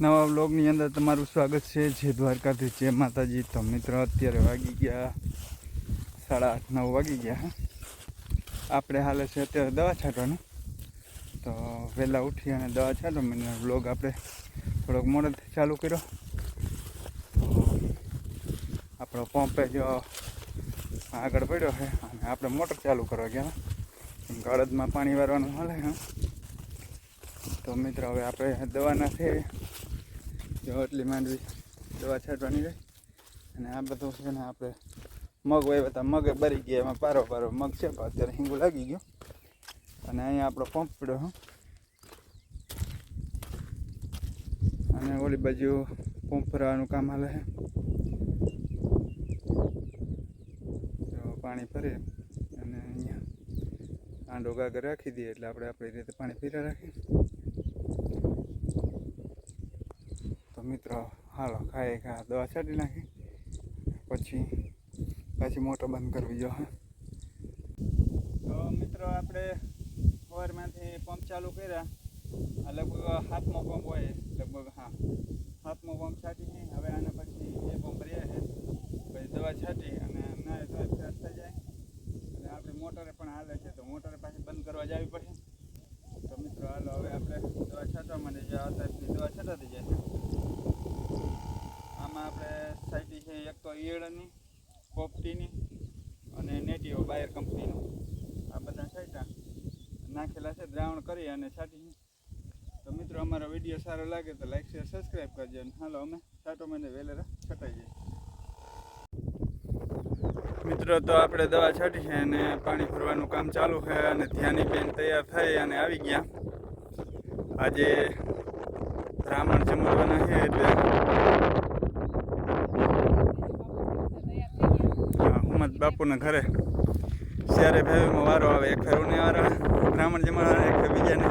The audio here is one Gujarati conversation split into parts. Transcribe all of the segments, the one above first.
નવા બ્લોગની અંદર તમારું સ્વાગત છે. જે દ્વારકાથી જય માતાજી. તો મિત્રો અત્યારે વાગી ગયા સાડા આઠ, નવ વાગી ગયા આપણે હાલે છે અત્યારે દવા છાંટવાનું. તો વહેલા ઉઠી અને દવા છાંટો મને બ્લોગ આપણે થોડોક મોડેથી ચાલુ કર્યો. આપણો પંપે જો આગળ પડ્યો છે અને આપણે મોટર ચાલુ કરવા ગયા અડદમાં પાણી વારવાનું હાલે તો મિત્રો, હવે આપણે દવાના છે. જો એટલી માંડવી દવા છાંટવાની રહી અને આ બધું છે ને આપણે મગ વાવ્યા હતા. મગે બરી ગયા, એમાં પારો પારો મગ છે, પણ અત્યારે હિંગુ લાગી ગયો. અને અહીંયા આપણો પંપ પડ્યો, હં. અને ઓલી બાજુ પંપ ભરાવાનું કામ હાલે છે. પાણી ભરે અને અહીંયા આંડો ગાગર રાખી દઈએ એટલે આપણે આપણી રીતે પાણી પીરા રાખીએ તો મિત્રો, હાલો ખાઈ ખા, દવા છાંટી નાખી. પછી, પાછી મોટર બંધ કરવી જો, હા. તો મિત્રો, આપણે સવારમાંથી પંપ ચાલુ કર્યા. લગભગ હાથમાં પંપ હોય, લગભગ, હા. હાથમાં પંપ છાંટી છે હવે આના પછી એ પંપ રહ્યા છે. પછી દવા છાંટી અને ના તો ફ્રેશ થઈ જાય. અને આપણે મોટરે પણ હાલે છે, તો મોટરે પાછી બંધ કરવા જવી પડશે. તો મિત્રો, હાલો, હવે આપણે દવા છાંટવા માટે જે આ દવા છાંટાતી જાય છે આમાં આપણે સાઈટી છે એક તો ઈયળની, પોપટીની અને નેટીઓ બાયર કંપનીનો. આ બધા સાઈટા નાખેલા છે, દ્રાવણ કરી અને છાંટી તો મિત્રો, અમારો વીડિયો સારો લાગે તો લાઈક શેર સબસ્ક્રાઈબ કરજો. અને હાલો, અમે સાટો મને વેલેરા છટાઈ જઈએ મિત્રો, તો આપણે દવા છાંટી છે અને પાણી ભરવાનું કામ ચાલુ છે અને ધ્યાની બેન તૈયાર થઈ અને આવી ગયા. આજે બ્રાહ્મણ જમવાના છે એટલે હા, હુમત બાપુના ઘરે. જ્યારે ભાઈમાં વારો આવે, એક ફેરોને વારો આવે. બ્રાહ્મણ જમવાનું એક ફેર બીજાને.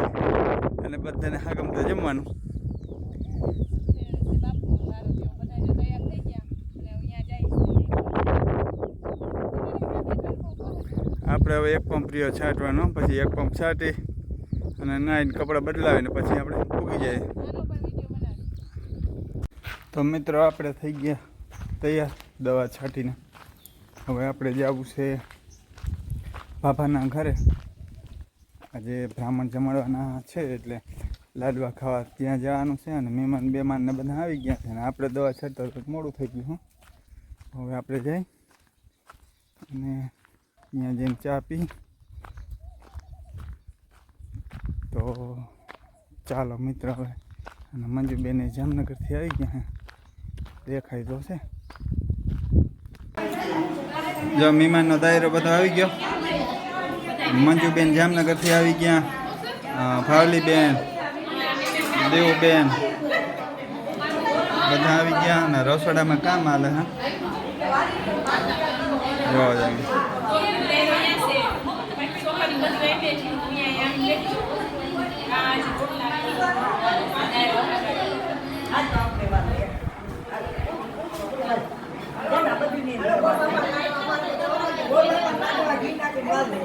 અને બધાને હાગમતે જમવાનું. આપણે હવે એક પંપ રહ્યો છાંટવાનો, પછી એક પંપ છાંટી અને નાઈને કપડાં બદલાવીને પછી આપણે ઉગી જાય તો મિત્રો, આપણે થઈ ગયા તૈયાર દવા છાંટીને. હવે આપણે જવું છે બાબાના ઘરે. આજે બ્રાહ્મણ જમાડવાના છે એટલે લાડવા ખાવા ત્યાં જવાનું છે અને મહેમાન બેમાનને બધા આવી ગયા છે અને આપણે દવા છાંટતા મોડું થઈ ગયું હવે આપણે જઈ અને ત્યાં જઈને ચા પી. તો ચાલો મિત્ર હવે. અને મંજુબેન જામનગરથી આવી ગયા તો છે. જો મહેમાનનો દાયરો બધો આવી ગયો. મંજુબેન જામનગરથી આવી ગયા. અ, ભાવલીબેન દેવુબેન બધા આવી ગયા અને રસોડામાં કામ હાલે હા? જો kembali.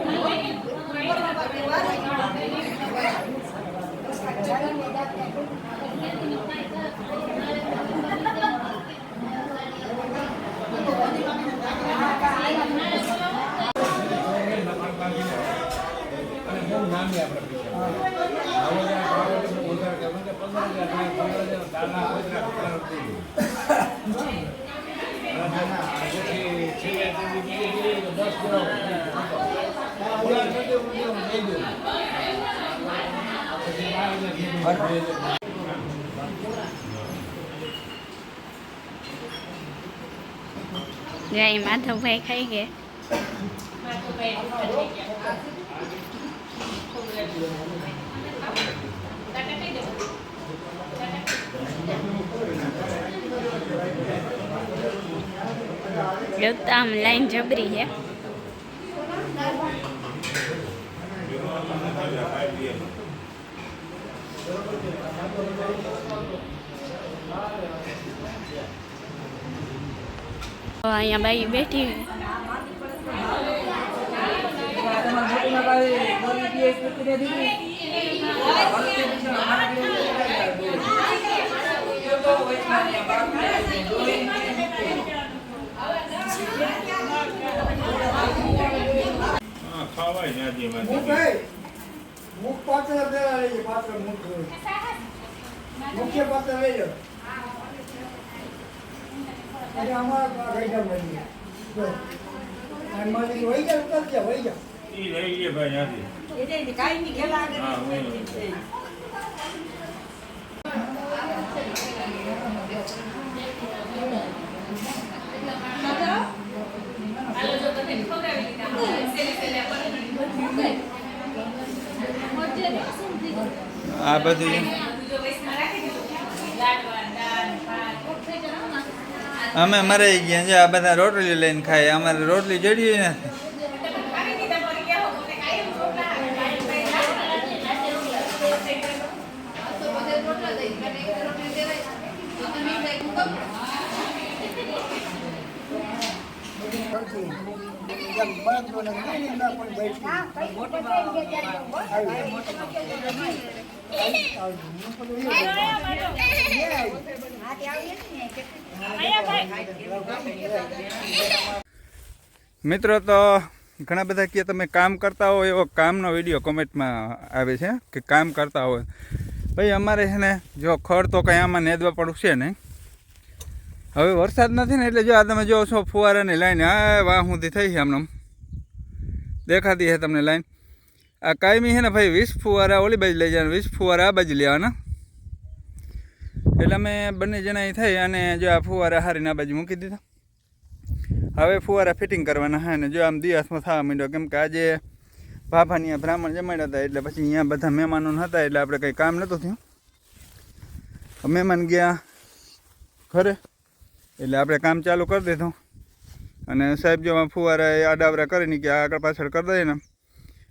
ખાઈ ગયા એક તો આમ લાઈન જબરી છે તો અહીંયા બાઈ બેઠી હા ખાવાય ત્યાંથી એમાંથી. મુખ હે મુખ પાત્ર પેલા લઈ પાત્ર મુખ મુખ્ય પાત્ર લઈ લો અને અમારા જાવ બની અને મારી વહી જા ઉતર જા વહી જા એ લઈ ગયા ભાઈ ત્યાંથી. હા, હું. આ બધું અમે મરાઈ ગયા છે, આ બધા રોટલી લઈને ખાય. અમારે રોટલી જડી નથી કરતી મિત્રો, તો ઘણા બધા કે તમે કામ કરતા હો એવો કામનો વીડિયો કોમેન્ટમાં આવે છે, કે કામ કરતા હોય. ભાઈ, અમારે છે ને, જો ખડ તો કંઈ આમાં નેદવા પડશે નહીં. હવે વરસાદ નથી ને, એટલે જો આ તમે જોવો છો ફુવારાની લાઈન હા વાહ સુધી થઈ છે હમણાં દેખાતી છે તમને લાઈન આ કાયમી છે ને ભાઈ, વીસ ફુવારા ઓલી બાજુ લઈ જવાના, વીસ ફુવારા આ બાજુ લેવાના. એટલે અમે બંને જણા એ થઈ અને જો આ ફુવારા હારીને આ બાજુ મૂકી દીધા. હવે ફુવારા ફિટિંગ કરવાના હા ને જો આમ દિવસમાં થવા માંડ્યો, કેમ કે આજે ભાભાની આ બ્રાહ્મણ જમાડ્યા હતા, એટલે પછી અહીંયા બધા મહેમાનો હતા એટલે આપણે કંઈ કામ નહોતું થયું. મહેમાન ગયા ઘરે, એટલે આપણે કામ ચાલુ કરી દીધું. અને સાહેબ જો ફુવારા એ આડાવરા કરીને કે આગળ પાછળ કરી દઈએ ને.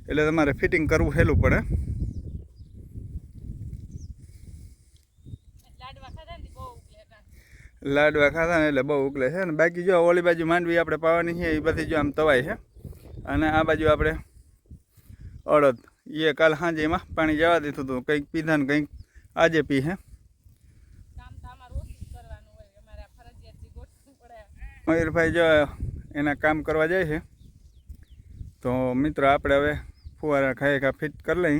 એટલે તમારે ફિટિંગ કરવું હેલું પડે. લાડવા ખાધા ને એટલે બહુ ઉકલે છે. અને બાકી જો ઓલી બાજુ માંડવી આપણે પાવાની છે એ બધી જો આમ તવાય છે. અને આ બાજુ આપણે અડદ. એ કાલ સાંજે એમાં પાણી જવા દીધું હતું કંઈક પીધા ને કંઈક આજે પી હે. મયુરભાઈ જો એના કામ કરવા જાય છે. તો મિત્રો આપણે હવે ફુવારા ખાઈ ખા ફિટ કરી લઈ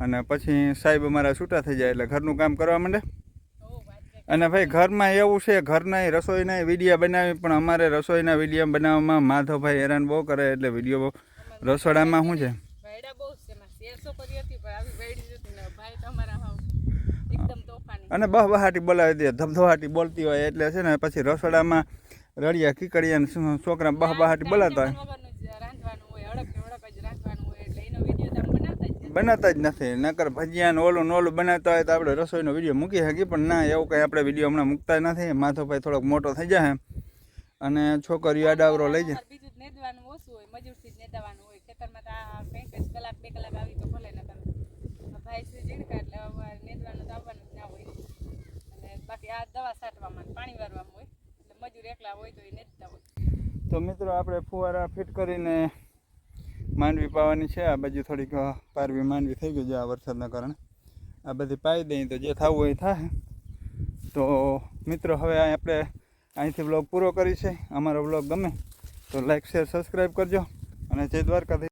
અને પછી સાહેબ અમારા છૂટા થઈ જાય એટલે ઘરનું કામ કરવા માંડે. અને ભાઈ ઘરમાં એવું છે ઘરના રસોઈના વિડીયા બનાવી પણ અમારે રસોઈના વિડીયા બનાવવામાં માધવભાઈ હેરાન બહુ કરે એટલે વીડિયો રસોડામાં શું છે? અને બહ બહબહાટી બોલાવી દે ધબધબાટી બોલતી હોય એટલે છે ને પછી રસોડામાં રળિયા કીકડિયા છોકરા શું છોકરા બહબહાટી બોલાતા હોય વગરનું જ રાંધવાનું હોય અડક ને અડક જ રાંધવાનું હોય એટલે એનો વીડિયો તમે બનાવતા જ નથી. નકર ભજીયા ને ઓલું ને ઓલું બનાવતા હોય તો આપણે રસોઈનો વીડિયો મૂકી શકીએ પણ ના એવું કંઈ આપણે વીડિયો હમણાં મૂકતા નથી. માથો ભાઈ થોડોક મોટો થઈ જાય અને છોકરીઓ આડાવરો લઈ જાય. બીજું જ નેદવાનું ઓછું હોય મજૂરથી જ નેદાવાનું હોય. ખેતરમાં તો આ કંઈક કલાક બે કલાક આવી તો ભલે ને ભાઈ શ્રી અમારે નેદવાનું તો આવવાનું જ ના હોય. અને બાકી આ દવા છાંટવામાં પાણી વારવામાં હોય. એટલે મજૂર એકલા હોય તો એ નેદતા હોય. તો મિત્રો આપણે ફુવારા ફિટ કરીને માંડવી પાવાની છે. આ બાજુ થોડીક પારવી માંડવી થઈ ગઈ છે આ વરસાદના કારણે. આ બધી પાઈ દઈએ તો જે થવું હોય થાય તો, મિત્રો, હવે આપણે અહીંથી બ્લોગ પૂરો કરી છે અમારો બ્લોગ ગમે તો લાઈક, શેર, સબસ્ક્રાઈબ કરજો. અને જય દ્વારકાધીશ.